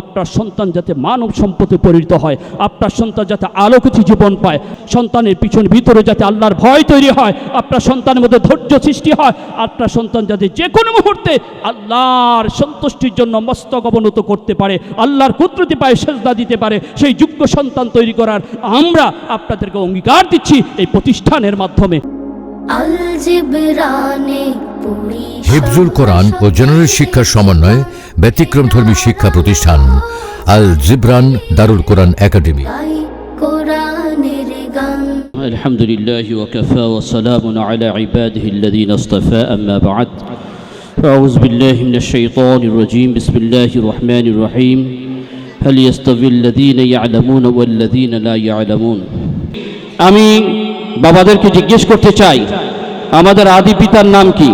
আপনার সন্তান যাতে মানব সম্পদে পরিণত হয়, আপনার সন্তান যাতে আলোকিত জীবন পায়, সন্তানের পিছনে ভিতরে যাতে আল্লাহর ভয় তৈরি হয়, আপনার সন্তানের মধ্যে ধৈর্য সৃষ্টি হয়, আপনার সন্তান যাতে যে কোনো মুহূর্তে আল্লাহর সন্তুষ্টির জন্য মস্তক অবনত করতে পারে, আল্লাহর কুদরতি পায়ে সেজদা দিতে পারে, সেই যোগ্য সন্তান তৈরি করার আমরা আপনাদেরকে অঙ্গীকার দিচ্ছি এই প্রতিষ্ঠানের মাধ্যমে। হিফজুল কোরআন ও জেনারেল শিক্ষার সমন্বয়ে ব্যতিক্রমধর্মী শিক্ষা প্রতিষ্ঠান আল জিবরান দারুল কোরআন একাডেমি গাই কোরআনের গান الحمد لله وكفى وسلام على عباده الذين اصطفى أما بعد فأعوذ بالله من الشيطان الرجيم بسم الله الرحمن الرحيم هل يستوي الذين يعلمون والذين لا يعلمون আমি বাবাদেরকে জিজ্ঞেস করতে চাই, আমাদের আদি পিতার নাম কি?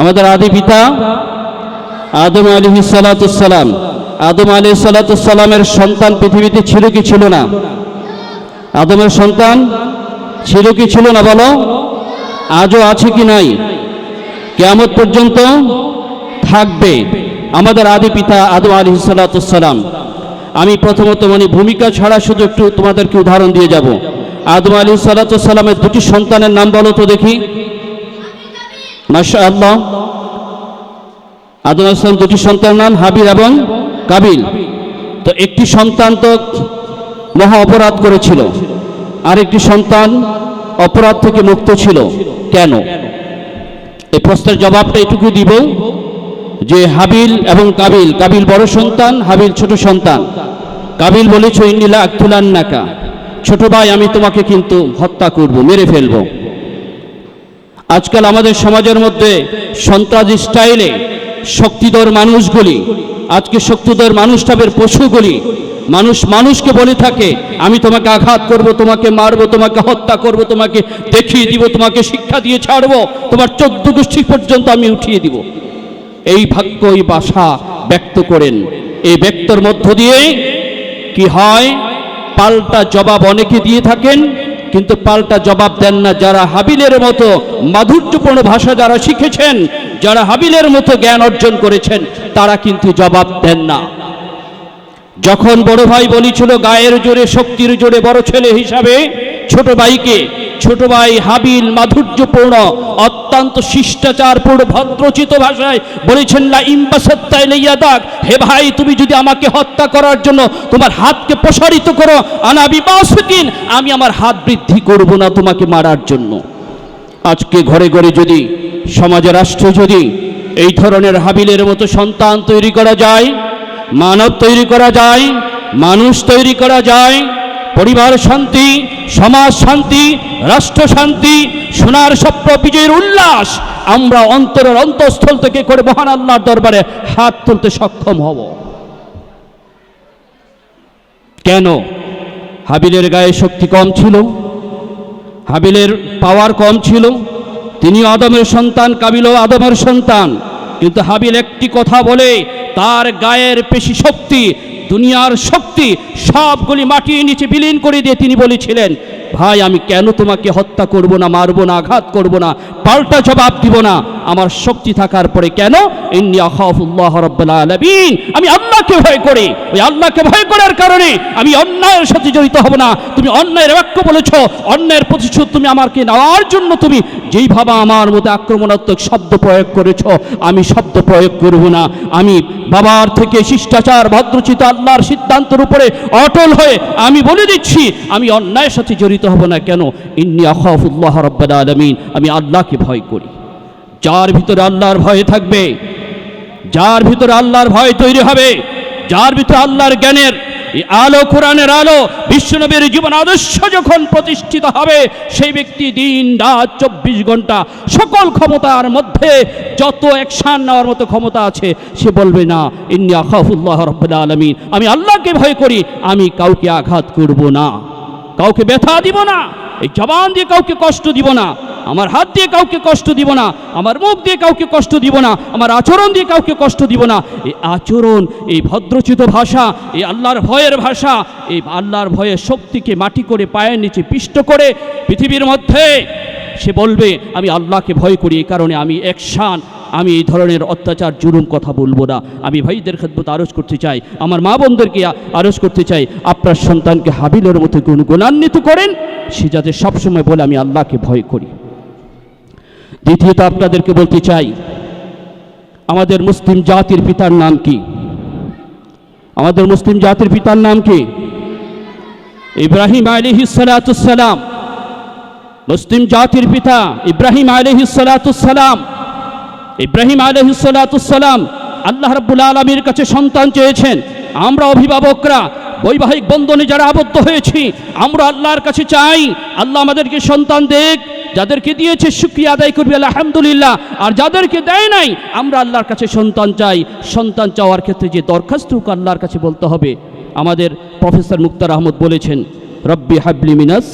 আমাদের আদি পিতা আদম আলী সালাতাম আদম আলী সালাতামের সন্তান পৃথিবীতে ছিল কি ছিল না? আদমের সন্তান ছিল কি ছিল না বলো? আজও আছে কি নাই? কেয়ামত পর্যন্ত থাকবে। আমাদের আদি পিতা আদম আলী সালাতাম আমি প্রথমত মানে ভূমিকা ছাড়া শুধু একটু তোমাদেরকে উদাহরণ দিয়ে যাব। আদম আলী সালাতামের দুটি সন্তানের নাম বলো তো দেখি। আল্লাহ আদম দুটি সন্তানের নাম হাবিল এবং কাবিল। তো একটি সন্তান তো মহা অপরাধ করেছিল। আর একটি সন্তান অপরাধ থেকে মুক্ত ছিল। কেন? এই প্রশ্নের জবাবটা এটুকু দিব যে হাবিল এবং কাবিল কাবিল বড় সন্তান, হাবিল ছোট সন্তান। কাবিল বলেছ ইন্নিলা আক্তুলান নাকা ছোট ভাই, আমি তোমাকে কিন্তু হত্যা করব, মেরে ফেলব। আজকাল আমাদের সমাজের মধ্যে সন্ত্রাসী স্টাইলে শক্তিধর মানুষগুলি, আজকে শক্তিধর মানুষটাবের পশুগুলি, মানুষ মানুষকে বলে থাকে, আমি তোমাকে আঘাত করব, তোমাকে মারব, তোমাকে হত্যা করব, তোমাকে দেখিয়ে দিব, তোমাকে শিক্ষা দিয়ে ছাড়ব, তোমার চোদ্দ গোষ্ঠী পর্যন্ত আমি উঠিয়ে দিব। এই ভাগ্য এই বাসা ব্যক্ত করেন। এই ব্যক্তর মধ্য দিয়ে কি হয়? পাল্টা জবাব অনেকে দিয়ে থাকেন, কিন্তু পাল্টা জবাব দেন না যারা হাবিলের মতো মাধুর্যপূর্ণ ভাষা যারা শিখেছেন, যারা হাবিলের মতো জ্ঞান অর্জন করেছেন, তারা কিন্তু জবাব দেন না। যখন বড় ভাই বলেছিল, গায়ের জোরে, শক্তির জোরে বড় ছেলে হিসাবে ছোট ভাইকে ছোট ভাই হাবিল মাধুর্যপূর্ণ, অত্যন্ত শিষ্টাচারপূর্ণ, ভদ্রচিত ভাষায় বলেছেন না ইম্বাসত্তায় লইয়া দাগ হে ভাই, তুমি যদি আমাকে হত্যা করার জন্য তোমার হাতকে প্রসারিত করো আনাবি বাসকিন আমি আমার হাত বৃদ্ধি করব না তোমাকে মারার জন্য। আজকে ঘরে ঘরে যদি, সমাজে রাষ্ট্রে যদি এই ধরনের হাবিলের মতো সন্তান তৈরি করা যায়, মানব তৈরি করা যায়, মানুষ তৈরি করা যায় পরিবার শান্তি, সমাজ শান্তি, রাষ্ট্র শান্তি, সোনার স্বপ্ন, বিজয়ের উল্লাস, আমরা অন্তরের অন্তঃস্থল থেকে করে মহান আল্লাহর দরবারে হাত তুলতে সক্ষম হব। কেন? হাবিলের গায়ে শক্তি কম ছিল, হাবিলের পাওয়ার কম ছিল তিনিও আদমের সন্তান কাবিলও আদমের সন্তান। কিন্তু হাবিল একটি কথা বলে, তার গায়ের পেশি শক্তি দুনিয়ার শক্তি সবগুলি মাটির নিচে বিলীন করে দিয়ে তিনি বলেছিলেন ভাই, আমি কেন তোমাকে হত্যা করব না, মারবো না, আঘাত করব না? পাল্টা জবাব দিব না। আমার শক্তি থাকার পরে কেন? আমি আল্লাহকে ভয় করি। ওই আল্লাহকে ভয় করার কারণে আমি অন্যায়ের সাথে জড়িত হব না। তুমি অন্যায়ের বাক্য বলেছ। অন্যায়ের প্রতিশোধ তুমি আমাকে নেওয়ার জন্য তুমি যেইভাবে আমার মধ্যে আক্রমণাত্মক শব্দ প্রয়োগ করেছ, আমি শব্দ প্রয়োগ করব না। আমি বাবার থেকে শিষ্টাচার, ভদ্রচিত আল্লাহর সিদ্ধান্তের উপরে অটল হয়ে আমি বলে দিচ্ছি, আমি অন্যায়ের সাথে জড়িত হব না কেন? ইন্নি আখাফুল্লাহ রাব্বুল আলামিন, আমি আল্লাহকে ভয় করি। যার ভিতরে আল্লাহর ভয় থাকবে, যার ভিতরে আল্লাহর ভয় তৈরি হবে, যার ভিতরে আল্লাহর জ্ঞানের আলো, কোরআনের আলো, বিশ্বনবীর জীবন আদর্শ যখন প্রতিষ্ঠিত হবে, সেই ব্যক্তি দিন রাত চব্বিশ ঘণ্টা সকল ক্ষমতার মধ্যে যত অ্যাকশান নেওয়ার মতো ক্ষমতা আছে, সে বলবে, না, ইন্নি আখাফুল্লাহ রব্বুল আলমিন, আমি আল্লাহকে ভয় করি, আমি কাউকে আঘাত করব না। কাউকে ব্যথা দিব না, এই জবান দিয়ে কাউকে কষ্ট দিব না, আমার হাত দিয়ে কাউকে কষ্ট দিব না, আমার মুখ দিয়ে কাউকে কষ্ট দিব না, আমার আচরণ দিয়ে কাউকে কষ্ট দিব না, এই আচরণ, এই ভদ্রচিত ভাষা, এই আল্লাহর ভয়ের ভাষা, এই আল্লাহর ভয়ের শক্তিকে মাটি করে পায়ের নিচে পিষ্ট করে পৃথিবীর মধ্যে, সে বলবে, আমি আল্লাহকে ভয় করি, এই কারণে আমি একশান আমি এই ধরনের অত্যাচার জুলুম কথা বলব না। আমি ভাইদের খেদমত আরজ করতে চাই, আমার মা বোনদেরকে আরজ করতে চাই, আপনার সন্তানকে হাবিলের মতো গুণ গুণান্বিত করেন, সে যাতে সবসময় বলে আমি আল্লাহকে ভয় করি। দ্বিতীয়ত আপনাদেরকে বলতে চাই, আমাদের মুসলিম জাতির পিতার নাম কি? আমাদের মুসলিম জাতির পিতার নাম কি? ইব্রাহিম আলিহিসালাম মুসলিম জাতির পিতা ইব্রাহিম আলিহিসালাম ইব্রাহিম আলহিসাল্লাম আল্লাহ রাব্বুল আলমীর কাছে সন্তান চেয়েছেন। আমরা অভিভাবকরা, বৈবাহিক বন্ধনে যারা আবদ্ধ হয়েছি, আমরা আল্লাহর কাছে চাই, আল্লাহ আমাদেরকে সন্তান দেখ যাদেরকে দিয়েছে শুক্রিয়া আদায় করবি, আলহামদুলিল্লাহ। আর যাদেরকে দেয় নাই, আমরা আল্লাহর কাছে সন্তান চাই। সন্তান চাওয়ার ক্ষেত্রে যে দরখাস্তটুকু আল্লাহর কাছে বলতে হবে। আমাদের প্রফেসর মুক্তার আহমদ বলেছেন, রব্বি হাবলি মিনাস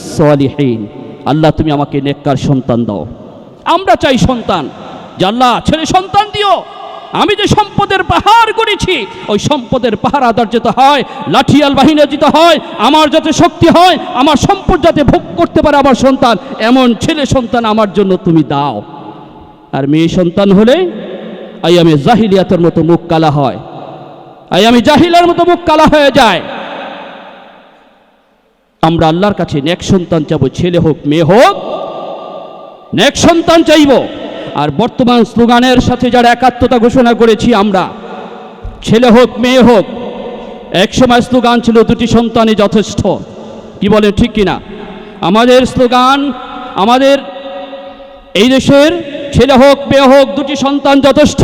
আল্লাহ, তুমি আমাকে নেককার সন্তান দাও। আমরা চাই সন্তান। আল্লাহ ছেলে সন্তান দিও, আমি যে সম্পদের পাহাড় করেছি ওই সম্পদের পাহাড় আদার যেতে হয়, লাঠিয়াল বাহিনী যেতে হয়, আমার যাতে শক্তি হয়, আমার সম্পদ যাতে ভোগ করতে পারে আমার সন্তান, এমন ছেলে সন্তান আমার জন্য তুমি দাও। আর মেয়ে সন্তান হলে আই আমি জাহিলিয়াতের মতো মুখ কালা হয়। আই আমি জাহিলার মতো মুখ কালা হয়ে যায়। আমরা আল্লাহর কাছে নেক সন্তান চাবো ছেলে হোক, মেয়ে হোক, নেক সন্তান চাইব। আর বর্তমান স্লোগানের সাথে যারা একাত্মতা ঘোষণা করেছি আমরা, ছেলে হোক, মেয়ে হোক এক সময় স্লোগান ছিল দুটি সন্তানই যথেষ্ট। কি বলে ঠিক কিনা? আমাদের স্লোগান, আমাদের এই দেশের ছেলে হোক, মেয়ে হোক, দুটি সন্তান যথেষ্ট।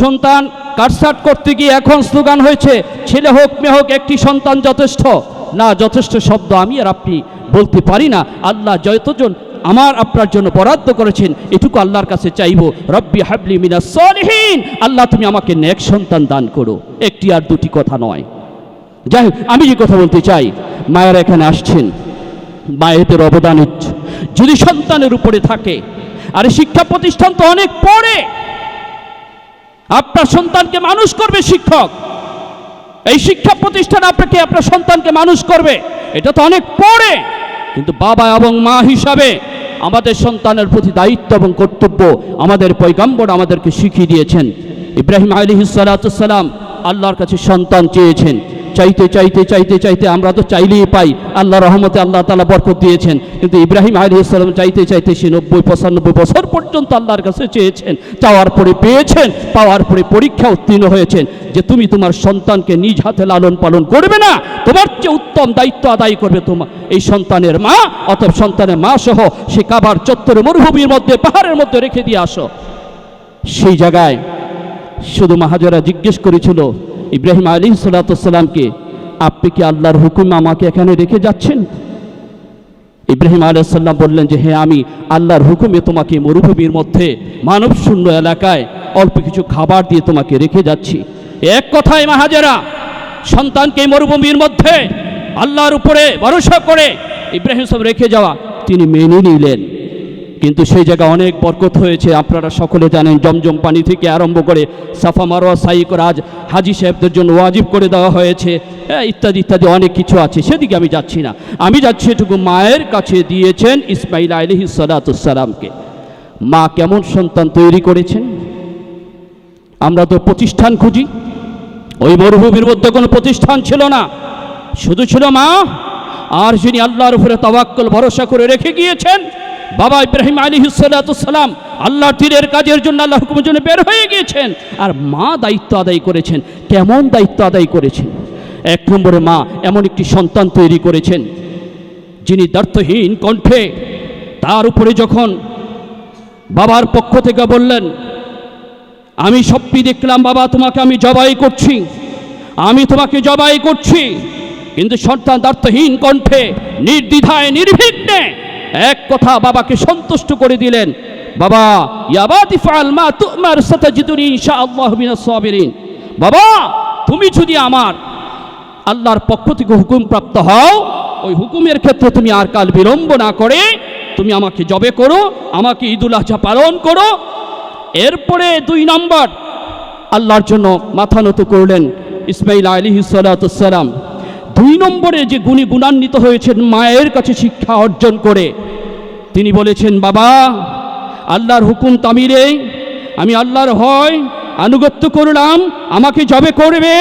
সন্তান কাটসাট করতে গিয়ে এখন স্লোগান হয়েছে, ছেলে হোক, মেয়ে হোক, একটি সন্তান যথেষ্ট। না, যথেষ্ট শব্দ আমি আর আপনি বলতে পারি না। আল্লাহ যতজন আমার আপনার জন্য বরাদ্দ করেছেন, এটুকু আল্লাহর কাছে চাইব। রব্বি হাবলি মিনা সলিহীন। আল্লাহ, তুমি আমাকে নেক সন্তান দান করো। একটি আর দুটি কথা নয়। যাই আমি যে কথা বলতে চাই, মায়ের এখানে আসছেন। মায়েদের অবদান যদি সন্তানের উপরে থাকে, আর শিক্ষা প্রতিষ্ঠান তো অনেক পরে আপনার সন্তানকে মানুষ করবে শিক্ষক। এই শিক্ষা প্রতিষ্ঠান আপনাকে, আপনার সন্তানকে মানুষ করবে। এটা তো অনেক পরে কিন্তু বাবা এবং মা হিসাবে আমাদের সন্তানের প্রতি দায়িত্ব এবং কর্তব্য আমাদের পৈগম্বর আমাদেরকে শিখিয়ে দিয়েছেন। ইব্রাহিম আলী সালাতাম আল্লাহর কাছে সন্তান চেয়েছেন। চাইতে চাইতে চাইতে চাইতে আমরা তো চাইলেই পাই। আল্লাহ রহমতে আল্লাহ তালা বরকত দিয়েছেন। কিন্তু ইব্রাহিম আলী ইসলাম চাইতে চাইতে সে নব্বই, পঁচানব্বই বছর পর্যন্ত আল্লাহর কাছে চেয়েছেন। চাওয়ার পরে পেয়েছেন, পাওয়ার পরে পরীক্ষা উত্তীর্ণ হয়েছেন যে তুমি তোমার সন্তানকে নিজ হাতে লালন পালন করবে না, তোমার চেয়ে উত্তম দায়িত্ব আদায় করবে তোমার এই সন্তানের মা অথবা সন্তানের মা সহ সে কাবার চত্বরে মরুভূমির মধ্যে, পাহাড়ের মধ্যে রেখে দিয়ে আসো। সেই জায়গায় শুধু মাহাজারা জিজ্ঞেস করেছিল ইব্রাহিম আলী সাল্লাতামকে আপনি কি আল্লাহর হুকুম আমাকে এখানে রেখে যাচ্ছেন? ইব্রাহিম আলাইসাল্লাম বললেন যে হ্যাঁ আমি আল্লাহর হুকুমে তোমাকে মরুভূমির মধ্যে মানব শূন্য এলাকায় অল্প কিছু খাবার দিয়ে তোমাকে রেখে যাচ্ছি। এক কথায় মাহাজেরা, সন্তানকে মরুভূমির মধ্যে আল্লাহর উপরে ভরসা করে ইব্রাহিম সব রেখে যাওয়া। তিনি মেনে নিলেন। কিন্তু সেই জায়গায় অনেক বরকত হয়েছে। আপনারা সকলে জানেন জমজম পানি থেকে আরম্ভ করে সাফা মারোয়া সাই করে আজ হাজি সাহেবদের জন্য ওয়াজিব করে দেওয়া হয়েছে হ্যাঁ, ইত্যাদি ইত্যাদি অনেক কিছু আছে। সেদিকে আমি যাচ্ছি না। আমি যাচ্ছি এটুকু মায়ের কাছে দিয়েছেন ইসমাইল আলহি সালাতামকে মা কেমন সন্তান তৈরি করেছেন? আমরা তো প্রতিষ্ঠান খুঁজি। ওই মরুভূমির মধ্যে কোনো প্রতিষ্ঠান ছিল না। শুধু ছিল মা আর যিনি আল্লাহর উপরে তাওয়াক্কল ভরসা করে রেখে গিয়েছেন বাবা ইব্রাহিম আলী সালাম আল্লাহ তীরের কাজের জন্য আল্লাহ হুকুমের জন্য বের হয়ে গিয়েছেন। আর মা দায়িত্ব আদায় করেছেন। কেমন দায়িত্ব আদায় করেছেন? এক নম্বরে মা এমন একটি সন্তান তৈরি করেছেন, যিনি দার্থহীন কণ্ঠে তার উপরে যখন বাবার পক্ষ থেকে বললেন, আমি সত্যি দেখলাম বাবা, তোমাকে আমি জবাই করছি। আমি তোমাকে জবাই করছি। কিন্তু সন্তান দার্থহীন কণ্ঠে, নির্দ্বিধায়, নির্বিঘ্নে এক কথা বাবাকে সন্তুষ্ট করে দিলেন। বাবা বাবা, তুমি যদি আমার আল্লাহর পক্ষ থেকে হুকুম প্রাপ্ত হও, ওই হুকুমের ক্ষেত্রে তুমি আর কাল বিলম্ব না করে তুমি আমাকে জবে করো, আমাকে ঈদুল আজহা পালন করো। এরপরে দুই নম্বর, আল্লাহর জন্য মাথা নত করলেন ইসমাইল আলী সালাতাম দুই নম্বরে যে গুণী গুণান্বিত হয়েছেন মায়ের কাছে শিক্ষা অর্জন করে, তিনি বলেছেন, বাবা, আল্লাহর হুকুম তামিরে আমি আল্লাহর হয়, আনুগত্য করলাম, আমাকে জবে করবে,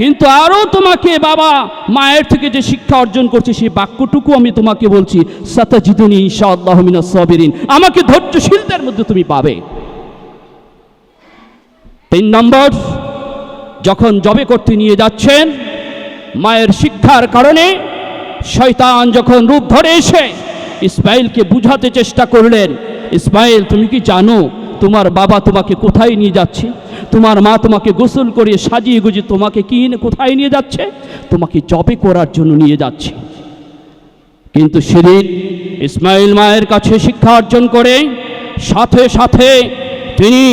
কিন্তু আরও তোমাকে বাবা, মায়ের থেকে যে শিক্ষা অর্জন করছে, সেই বাক্যটুকু আমি তোমাকে বলছি, সাতাজিদুনি ইনশাআল্লাহ মিনাস সাবিরিন, আমাকে ধৈর্যশীলদের মধ্যে তুমি পাবে। তিন নম্বর, যখন জবে করতে নিয়ে যাচ্ছেন মায়ের শিক্ষার কারণে শয়তান যখন রূপ ধরে এসে ইসমাইলকে বুঝাতে চেষ্টা করলেন, ইসমাইল, তুমি কি জানো তোমার বাবা তোমাকে কোথায় নিয়ে যাচ্ছে? তোমার মা তোমাকে গোসল করিয়ে সাজিয়ে গুজিয়ে তোমাকে কি কোথায় নিয়ে যাচ্ছে? তোমাকে জবে করার জন্য নিয়ে যাচ্ছে। কিন্তু সেদিন ইসমাইল মায়ের কাছে শিক্ষা অর্জন করে সাথে সাথে তিনি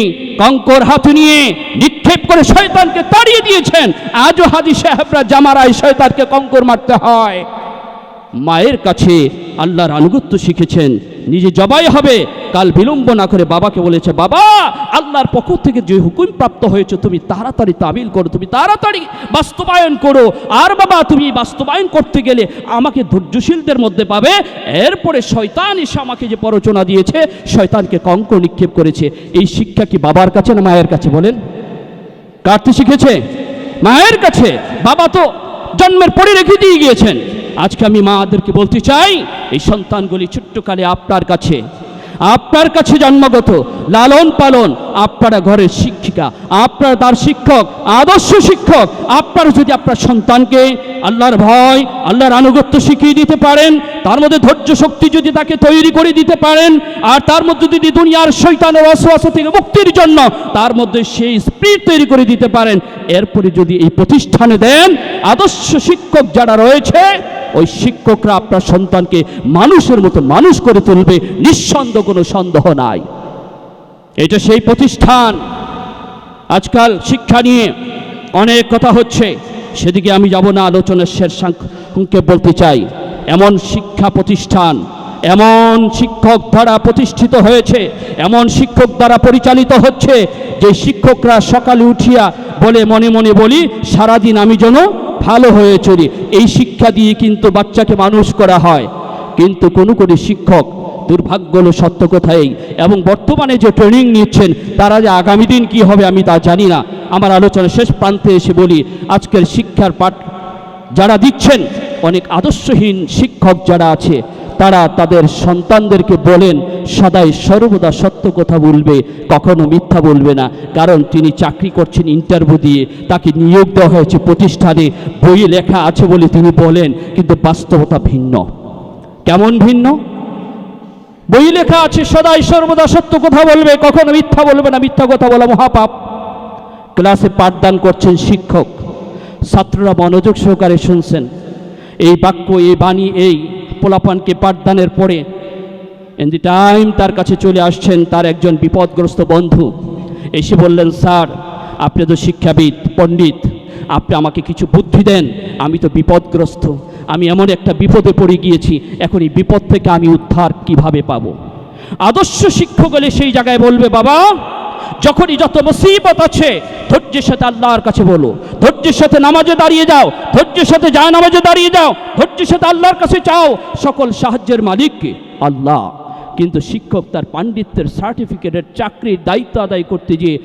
কঙ্কর হাতে নিয়ে নিক্ষেপ করে শয়তানকে তাড়িয়ে দিয়েছেন। আজও হাজি সাহেবরা জামারায় শয়তানকে কঙ্কর মারতে হয়। মায়ের কাছে আল্লাহর আনুগত্য শিখেছেন। নিজে জবাই হবে, কাল বিলম্ব না করে বাবাকে বলেছে, বাবা, আল্লাহর পক্ষ থেকে যে হুকুম প্রাপ্ত হয়েছে, তুমি তাড়াতাড়ি তাবিল করো, তুমি তাড়াতাড়ি বাস্তবায়ন করো। আর বাবা, তুমি বাস্তবায়ন করতে গেলে আমাকে ধৈর্যশীলদের মধ্যে পাবে। এরপরে শয়তান এসে আমাকে যে প্ররোচনা দিয়েছে, শয়তানকে কঙ্ক নিক্ষেপ করেছে। এই শিক্ষা কি বাবার কাছে না মায়ের কাছে বলেন? কাটতে শিখেছে? মায়ের কাছে। বাবা তো জন্মের পরে রেখে দিয়ে গিয়েছেন। আজকে আমি মাদেরকে বলতে চাই, এই সন্তানগুলি ছোট্টকালে আপনার কাছে আপনার কাছে জন্মগত, লালন পালন আপনারা ঘরের শিক্ষিকা, আপনার তার শিক্ষক, আদর্শ শিক্ষক, আপনারা যদি আপনার সন্তানকে আল্লাহর ভয়, আল্লাহর আনুগত্য শিখিয়ে দিতে পারেন, তার মধ্যে ধৈর্য শক্তি যদি তাকে তৈরি করে দিতে পারেন, আর তার মধ্যে যদি দুনিয়ার শৈতানের অশ্বাস থেকে মুক্তির জন্য তার মধ্যে সেই স্পিরিট তৈরি করে দিতে পারেন, এরপরে যদি এই প্রতিষ্ঠানে দেন, আদর্শ শিক্ষক যারা রয়েছে ওই শিক্ষকরা আপনার সন্তানকে মানুষের মতো মানুষ করে তুলবে, নিঃসন্দেহ কোনো সন্দেহ নাই। এটা সেই প্রতিষ্ঠান। আজকাল শিক্ষা নিয়ে অনেক কথা হচ্ছে। সেদিকে আমি যাব না, আলোচনার শেষ বলতে চাই। এমন শিক্ষা প্রতিষ্ঠান, এমন শিক্ষক দ্বারা প্রতিষ্ঠিত হয়েছে, এমন শিক্ষক দ্বারা পরিচালিত হচ্ছে, যে শিক্ষকরা সকালে উঠিয়া বলে, মনে মনে বলি, সারাদিন আমি যেন ভালো হয়ে চলি। এই শিক্ষা দিয়ে কিন্তু বাচ্চাকে মানুষ করা হয়। কিন্তু কোনো কোনো শিক্ষক দুর্ভাগ্য হলো সত্য কোথায় এবং বর্তমানে যে ট্রেনিং নিচ্ছেন, তারা যে আগামী দিন কি হবে আমি তা জানি না। আমার আলোচনা শেষ প্রান্তে এসে বলি, আজকের শিক্ষার পাঠ যারা দিচ্ছেন, অনেক আদর্শহীন শিক্ষক যারা আছে তারা তাদের সন্তানদেরকে বলেন, সদাই সর্বদা সত্য কথা বলবে, কখনো মিথ্যা বলবে না। কারণ তিনি চাকরি করছেন ইন্টারভিউ দিয়ে, তাকে নিয়োগ দেওয়া হয়েছে প্রতিষ্ঠানে বইয়ে লেখা আছে বলে তিনি বলেন, কিন্তু বাস্তবতা ভিন্ন। কেমন ভিন্ন? বই লেখা আছে, সদাই সর্বদা সত্য কথা বলবে, কখনো মিথ্যা বলবে না। মিথ্যা কথা বলা মহাপাপ। ক্লাসে পাঠদান করছেন শিক্ষক। ছাত্ররা মনোযোগ সহকারে শুনছেন। এই বাক্য, এই বাণী, এই পোলাপানকে পাঠদানের পরে এন দি টাইম তার কাছে চলে আসছেন তার একজন বিপদগ্রস্ত বন্ধু। এসে বললেন, স্যার, আপনি তো শিক্ষাবিদ, পণ্ডিত, আপনি আমাকে কিছু বুদ্ধি দেন, আমি তো বিপদগ্রস্ত, আমি এমন একটা বিপদে পড়ে গিয়েছি, এখন এই বিপদ থেকে আমি উদ্ধার কীভাবে পাব? আদর্শ শিক্ষক হলে সেই জায়গায় বলবে, বাবা যখনই যত মুসিবত আছে, ধৈর্যের সাথে আল্লাহর কাছে বলো। ধৈর্যের সাথে নামাজে দাঁড়িয়ে যাও। ধৈর্যের সাথে যায় নামাজে দাঁড়িয়ে যাও। ধৈর্যের সাথে আল্লাহর কাছে চাও। সকল সাহায্যের মালিককে আল্লাহ। কিন্তু শিক্ষক তার পাণ্ডিত্যের সার্টিফিকেটের চাকরির দায়িত্ব আদায় করতে গিয়ে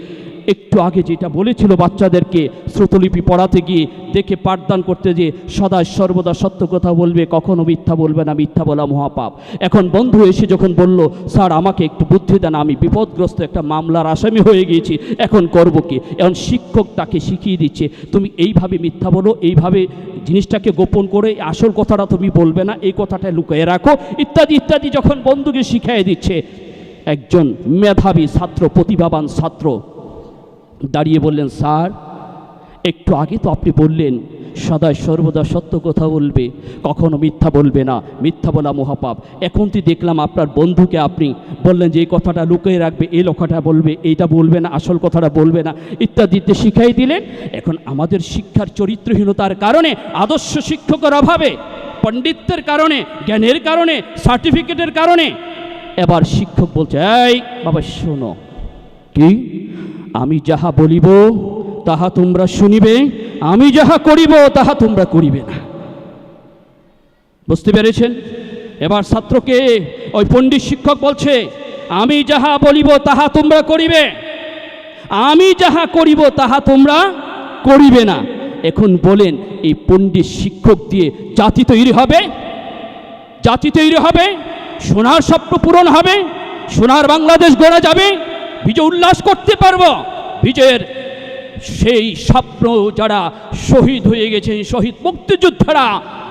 একটু আগে যেটা বলেছিল বাচ্চাদেরকে শ্রুতলিপি পড়াতে গিয়ে, দেখে পাঠদান করতে যে সদা সর্বদা সত্য কথা বলবে, কখনো মিথ্যা বলবে না, মিথ্যা বলা মহাপাপ। এখন বন্ধু এসে যখন বলল, স্যার, আমাকে একটু বুদ্ধি দেন, আমি বিপদগ্রস্ত একটা মামলার আসামি হয়ে গিয়েছি, এখন করব কি? এখন শিক্ষক তাকে শিখিয়ে দিচ্ছে, তুমি এইভাবে মিথ্যা বলো, এইভাবে জিনিসটাকে গোপন করে, আসল কথাটা তুমি বলবে না, এই কথাটা লুকিয়ে রাখো। ইত্যাদি ইত্যাদি যখন বন্ধুকে শিখিয়ে দিচ্ছে, একজন মেধাবী ছাত্র, প্রতিভাবান ছাত্র দাঁড়িয়ে বললেন, স্যার, একটু আগে তো আপনি বললেন, সদাই সর্বদা সত্য কথা বলবে, কখনো মিথ্যা বলবে না, মিথ্যা বলা মহাপাপ। এখন তুই দেখলাম আপনার বন্ধুকে আপনি বললেন যে এই কথাটা লুকিয়ে রাখবে, এই লোকটা বলবে, এইটা বলবে না, আসল কথাটা বলবে না, ইত্যাদিতে শিখাই দিলেন। এখন আমাদের শিক্ষার চরিত্রহীনতার কারণে, আদর্শ শিক্ষকের অভাবে পণ্ডিত্যের কারণে, জ্ঞানের কারণে, সার্টিফিকেটের কারণে, এবার শিক্ষক বলছে, এই, বাবা, শোনো, কি? আমি যাহা বলিব, তাহা তোমরা শুনিবে। আমি যাহা করিব, তাহা তোমরা করিবে না। বুঝতে পেরেছেন? এবার ছাত্রকে ওই পণ্ডিত শিক্ষক বলছে, আমি যাহা বলিব, তাহা তোমরা করিবে। আমি যাহা করিব, তাহা তোমরা করিবে না। এখন বলেন, এই পণ্ডিত শিক্ষক দিয়ে জাতি তৈরি হবে? জাতি তৈরি হবে? সোনার স্বপ্ন পূরণ হবে? সোনার বাংলাদেশ গড়া যাবে? বিজয় উল্লাস করতে পারব। বিজয়ের সেই স্বপ্ন যারা শহীদ হয়ে গেছেন শহীদ মুক্তিযোদ্ধারা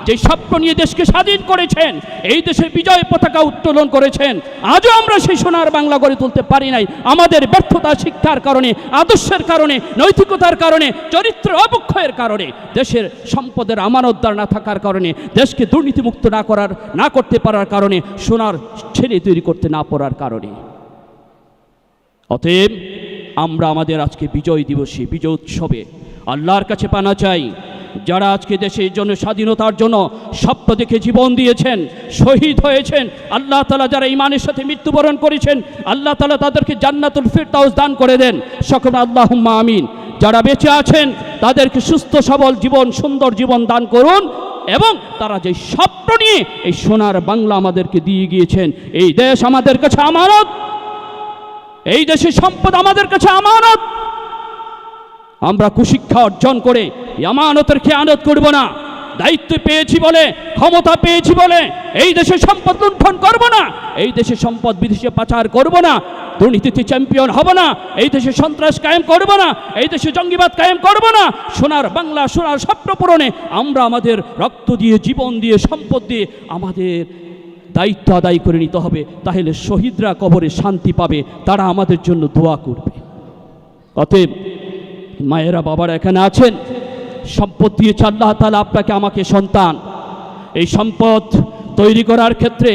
যে স্বপ্ন নিয়ে দেশকে স্বাধীন করেছেন, এই দেশে বিজয় পতাকা উত্তোলন করেছেন, আজও আমরা সেই সোনার বাংলা গড়ে তুলতে পারি নাই। আমাদের ব্যর্থতা শিক্ষার কারণে, আদর্শের কারণে, নৈতিকতার কারণে, চরিত্র অবক্ষয়ের কারণে, দেশের সম্পদের আমানতদার না থাকার কারণে, দেশকে দুর্নীতিমুক্ত না করার, না করতে পারার কারণে, সোনার ছেলে তৈরি করতে না পারার কারণে। অতএব আমরা আমাদের আজকে বিজয় দিবসে, বিজয় উৎসবে আল্লাহর কাছে পানা চাই। যারা আজকে দেশের জন্য স্বাধীনতার জন্য স্বপ্ন দেখে জীবন দিয়েছেন, শহীদ হয়েছেন, আল্লাহ তালা যারা ইমানের সাথে মৃত্যুবরণ করেছেন, আল্লাহ তালা তাদেরকে জান্নাতুল ফিরতাউস দান করে দেন। সকল আল্লাহ আমিন। যারা বেঁচে আছেন, তাদেরকে সুস্থ, সবল জীবন, সুন্দর জীবন দান করুন এবং তারা যে স্বপ্ন নিয়ে এই সোনার বাংলা আমাদেরকে দিয়ে গিয়েছেন, এই দেশ আমাদের কাছে আমানত। এই দেশের সম্পদ আমাদের কাছে আমানত। আমরা কুশিক্ষা অর্জন করে আমানতের খেয়ানত করব না। দায়িত্ব পেয়েছি বলে, ক্ষমতা পেয়েছি বলে এই দেশের সম্পদ লুণ্ঠন করব না। এই দেশের সম্পদ বিদেশে পাচার করব না। দুর্নীতিতে চ্যাম্পিয়ন হব না। এই দেশে সন্ত্রাস কায়েম করব না। এই দেশে জঙ্গিবাদ কায়েম করব না। সোনার বাংলা, সোনার স্বপ্ন পূরণে আমরা আমাদের রক্ত দিয়ে, জীবন দিয়ে, সম্পদ দিয়ে আমাদের দায়িত্ব আদায় করে নিতে হবে, তাহলে শহীদরা কবরে শান্তি পাবে, তারা আমাদের জন্য দোয়া করবে। অতএব, মায়েরা, বাবারা এখানে আছেন, সম্পদ দিয়েছে আল্লাহ তালা আপনাকে, আমাকে সন্তান। এই সম্পদ তৈরি করার ক্ষেত্রে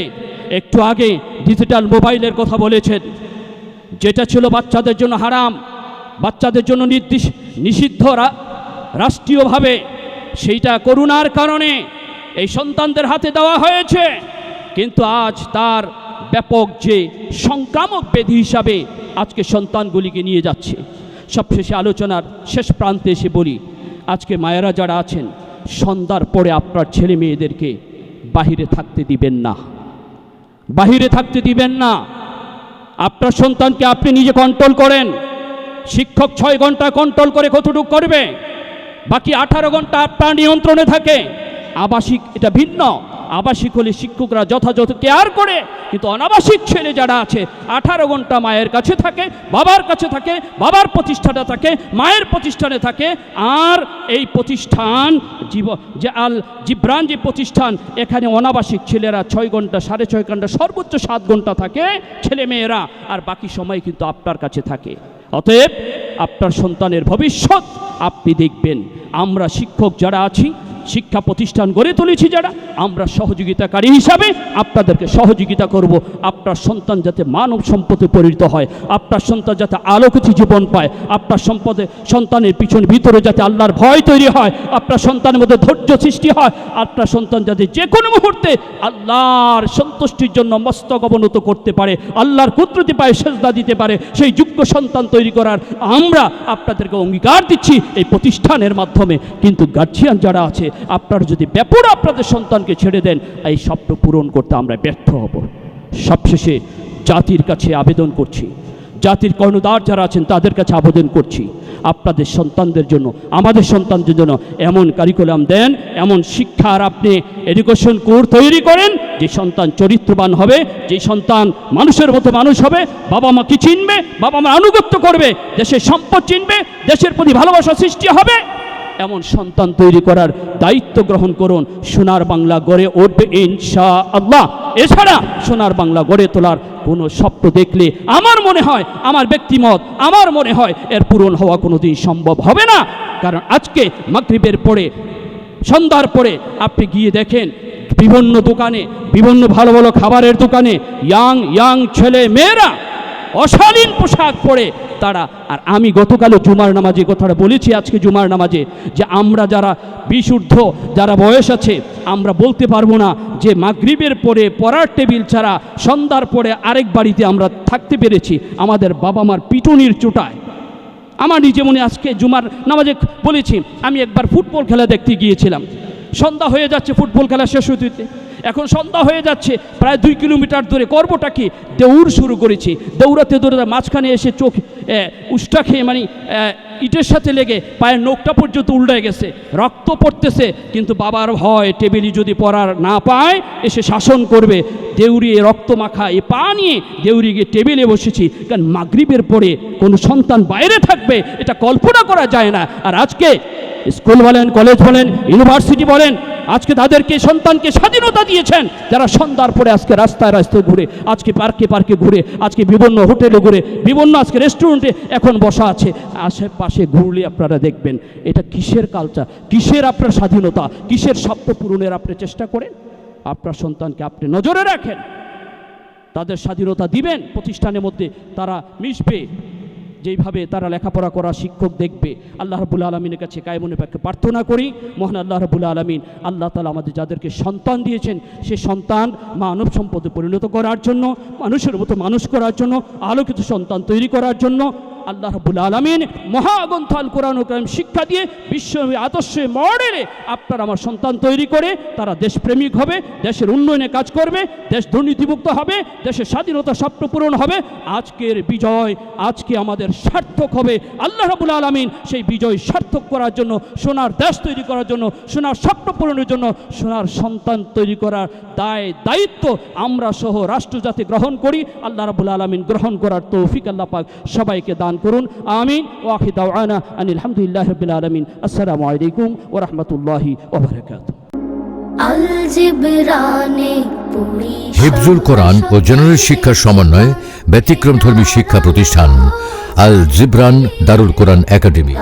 একটু আগে ডিজিটাল মোবাইলের কথা বলেছেন, যেটা ছিল বাচ্চাদের জন্য হারাম, বাচ্চাদের জন্য নির্দিষ্ট নিষিদ্ধ রাষ্ট্রীয়ভাবে, সেইটা করুণার কারণে এই সন্তানদের হাতে দেওয়া হয়েছে। কিন্তু আজ তার ব্যাপক যে সংক্রামক ব্যাধি হিসাবে আজকে সন্তানগুলিকে নিয়ে যাচ্ছে, সবশেষে আলোচনার শেষ প্রান্তে এসে বলি, আজকে মায়েরা যারা আছেন, সন্ধ্যার পরে আপনার ছেলে মেয়েদেরকে বাহিরে থাকতে দিবেন না। বাহিরে থাকতে দিবেন না। আপনার সন্তানকে আপনি নিজে কন্ট্রোল করেন। শিক্ষক ছয় ঘণ্টা কন্ট্রোল করে কতটুকু করবে? বাকি আঠারো ঘণ্টা আপনার নিয়ন্ত্রণে থাকে। আবাসিক, এটা ভিন্ন। আবাসিক হলে শিক্ষকরা যথাযথ কেয়ার করে, কিন্তু অনাবাসিক ছেলে যারা আছে, আঠারো ঘণ্টা মায়ের কাছে থাকে, বাবার কাছে থাকে, বাবার প্রতিষ্ঠানে থাকে, মায়ের প্রতিষ্ঠানে থাকে, আর এই প্রতিষ্ঠান জীব যে আল জিব্রান যে প্রতিষ্ঠান, এখানে অনাবাসিক ছেলেরা ছয় ঘণ্টা, সাড়ে ছয় ঘণ্টা, সর্বোচ্চ সাত ঘণ্টা থাকে ছেলে মেয়েরা, আর বাকি সময় কিন্তু আপনার কাছে থাকে। অতএব, আপনার সন্তানের ভবিষ্যৎ আপনি দেখবেন। আমরা শিক্ষক যারা আছি শিক্ষা প্রতিষ্ঠান গড়ে তুলেছি যারা, আমরা সহযোগিতাকারী হিসাবে আপনাদেরকে সহযোগিতা করব। আপনার সন্তান যাতে মানব সম্পদে পরিণত হয়, আপনার সন্তান যাতে আলোকিত জীবন পায়, আপনার সম্পদে সন্তানের পিছন ভিতরে যাতে আল্লাহর ভয় তৈরি হয়, আপনার সন্তানের মধ্যে ধৈর্য সৃষ্টি হয়, আপনার সন্তান যাতে যে কোনো মুহূর্তে আল্লাহর সন্তুষ্টির জন্য মস্তক অবনত করতে পারে, আল্লাহর কুদরতি পায়ে সেজদা দিতে পারে, সেই যোগ্য সন্তান তৈরি করার আমরা আপনাদেরকে অঙ্গীকার দিচ্ছি এই প্রতিষ্ঠানের মাধ্যমে। কিন্তু গার্জিয়ান যারা আছে আপনারা যদি ব্যাপক আপনাদের সন্তানকে ছেড়ে দেন, এই স্বপ্ন পূরণ করতে আমরা ব্যর্থ হব। সবশেষে জাতির কাছে আবেদন করছি। জাতির কর্ণদার যারা আছেন, তাদের কাছে আবেদন করছি। আপনাদের সন্তানদের জন্য, আমাদের সন্তানদের জন্য এমন কারিকুলাম দেন, এমন শিক্ষার আপনি এডুকেশন কোর তৈরি করেন, যে সন্তান চরিত্রবান হবে, যে সন্তান মানুষের মতো মানুষ হবে, বাবা মাকে চিনবে, বাবা মা আনুগত্য করবে, দেশের সম্পদ চিনবে, দেশের প্রতি ভালোবাসা সৃষ্টি হবে। এমন সন্তান তৈরি করার দায়িত্ব গ্রহণ করুন। সোনার বাংলা গড়ে উঠবে ইনশা আল্লাহ এছাড়া সোনার বাংলা গড়ে তোলার কোনো স্বপ্ন দেখলে আমার মনে হয়, আমার ব্যক্তিমত, আমার মনে হয় এর পূরণ হওয়া কোনো দিন সম্ভব হবে না। কারণ আজকে মাগরিবের পরে, সন্ধ্যার পরে আপনি গিয়ে দেখেন বিভিন্ন দোকানে, বিভিন্ন ভালো ভালো খাবারের দোকানে, ইয়াং ইয়াং ছেলে মেয়েরা অশালীন পোশাক পরে তারা, আর আমি গতকালও জুমার নামাজে কথাটা বলেছি আজকে জুমার নামাজে, যে আমরা যারা বিশুদ্ধ, যারা বয়স আছে, আমরা বলতে পারব না যে মাগরিবের পরে পড়ার টেবিল ছাড়া সন্ধ্যার পরে আরেক বাড়িতে আমরা থাকতে পেরেছি আমাদের বাবা মার পিটুনির চোটায় আমার নিজে মনে আজকে জুমার নামাজে বলেছি, আমি একবার ফুটবল খেলা দেখতে গিয়েছিলাম সন্ধ্যা হয়ে যাচ্ছে, ফুটবল খেলা শেষ হতে। এখন সন্ধ্যা হয়ে যাচ্ছে, প্রায় দুই কিলোমিটার দূরে। করবোটা কি? দৌড় শুরু করেছি। দৌড়াতে দৌড়াতে মাঝখানে এসে চোখ উষ্টা খেয়ে মানে ইটের সাথে লেগে পায়ের নোকটা পর্যন্ত উল্টে গেছে, রক্ত পড়তেছে, কিন্তু বাবার ভয় টেবিলি যদি পড়ার না পায়, এসে শাসন করবে। দেউরি এ রক্ত মাখা এ পা নিয়ে দেউরি গিয়ে টেবিলে বসেছি। কারণ মাগরিবের পরে কোনো সন্তান বাইরে থাকবে, এটা কল্পনা করা যায় না। আর আজকে স্কুল বলেন, কলেজ বলেন, ইউনিভার্সিটি বলেন, আজকে তাদেরকে, সন্তানকে স্বাধীনতা দিয়েছেন। যারা সন্ধ্যার পরে আজকে রাস্তায় রাস্তায় ঘুরে, আজকে পার্কে পার্কে ঘুরে, আজকে বিভিন্ন হোটেলে ঘুরে, বিভিন্ন আজকে রেস্টুরেন্টে এখন বসা আছে। আশেপাশে ঘুরলে আপনারা দেখবেন, এটা কিসের কালচার কিসের আপনার স্বাধীনতা? কিসের স্বপ্ন পূরণের আপনি চেষ্টা করেন? আপনার সন্তানকে আপনি নজরে রাখেন। তাদের স্বাধীনতা দিবেন, প্রতিষ্ঠানের মধ্যে তারা মিশবে। যেইভাবে তারা লেখাপড়া করা শিক্ষক দেখবে, আল্লাহ রবুল আলমিনের কাছে কায়মনে পক্ষে প্রার্থনা করি, মহান আল্লাহ রবুল আলমিন আল্লাহ তালা আমাদের যাদেরকে সন্তান দিয়েছেন, সে সন্তান মানব সম্পদে পরিণত করার জন্য, মানুষের মতো মানুষ করার জন্য, আলোকিত সন্তান তৈরি করার জন্য আল্লাহ রবুল আলমিন মহাগ্রন্থাল কোরআন ও কারিম শিক্ষা দিয়ে বিশ্ব আদর্শে মডেলে আপনার আমার সন্তান তৈরি করে, তারা দেশপ্রেমিক হবে, দেশের উন্নয়নে কাজ করবে, দেশ দুর্নীতিমুক্ত হবে, দেশের স্বাধীনতা স্বপ্ন পূরণ হবে। আজকের বিজয় আজকে আমাদের সার্থক হবে। আল্লাহ রাবুল আলমিন সেই বিজয় সার্থক করার জন্য, সোনার দেশ তৈরি করার জন্য, সোনার স্বপ্ন পূরণের জন্য, সোনার সন্তান তৈরি করার দায়, দায়িত্ব আমরা সহ রাষ্ট্রজাতি গ্রহণ করি। আল্লাহ রাবুল আলমিন গ্রহণ করার তৌফিক আল্লাহ পাক সবাইকে দান করুন আমিন। ওয়াহি দাওয়ানা আনিল আলহামদুলিল্লাহ রবিল আলমিন। আসসালামু আলাইকুম ওরহমতুল্লাহি ওবরাকাতুহ আল জিবরানে পুরি হিফজুল কোরআন ও জেনারেল শিক্ষার সমন্বয়ে ব্যতিক্রমধর্মী শিক্ষা প্রতিষ্ঠান আল জিবরান দারুল কোরআন একাডেমি।